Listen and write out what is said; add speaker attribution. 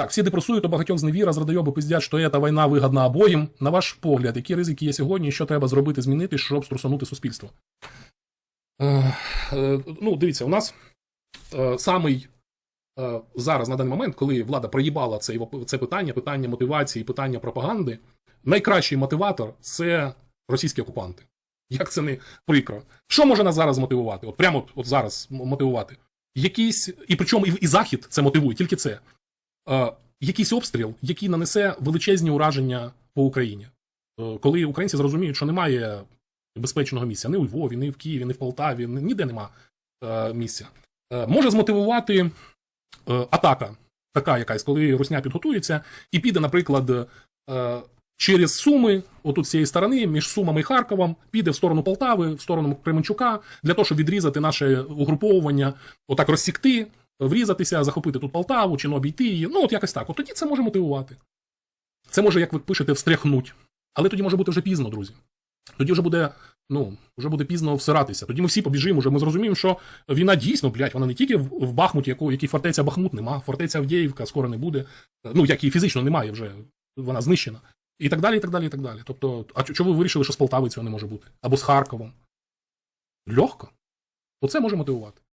Speaker 1: Так, всі депресують, у багатьох зневіра, зрадойоби пиздять, що ця війна вигідна обоїм. На ваш погляд, які ризики є сьогодні, і що треба зробити, змінити, щоб струсанути суспільство? Е, е, ну, дивіться, у нас е, самий е, зараз на даний момент, коли влада проїбала воп- це питання, питання мотивації, питання пропаганди, найкращий мотиватор це російські окупанти. Як це не прикро. Що може нас зараз мотивувати? От прямо от, от зараз мотивувати. Якийсь, і причому і, і Захід це мотивує, тільки це. Е, якийсь обстріл, який нанесе величезні ураження по Україні. Е, коли українці зрозуміють, що немає безпечного місця ні у Львові, ні в Києві, ні в Полтаві, ніде нема е, місця. Може змотивувати атака, така якась, коли Русня підготується, і піде, наприклад, через Суми, отут цієї сторони, між Сумами і Харковом, піде в сторону Полтави, в сторону Кременчука, для того, щоб відрізати наше угруповування, отак розсікти, врізатися, захопити тут Полтаву чи ну, обійти її. Ну, от якось так. От тоді це може мотивувати. Це може, як ви пишете, встряхнуть. Але тоді може бути вже пізно, друзі. Тоді вже буде, ну, вже буде пізно всиратися. Тоді ми всі побіжимо, вже ми зрозуміємо, що війна дійсно, блядь, вона не тільки в Бахмуті, яку, який фортеця Бахмут нема, фортеця Авдіївка скоро не буде. Ну, як і фізично немає вже, вона знищена. І так далі, і так далі, і так далі. Тобто, а чого ви вирішили, що з Полтави цього не може бути? Або з Харковом? Легко. Оце може мотивувати.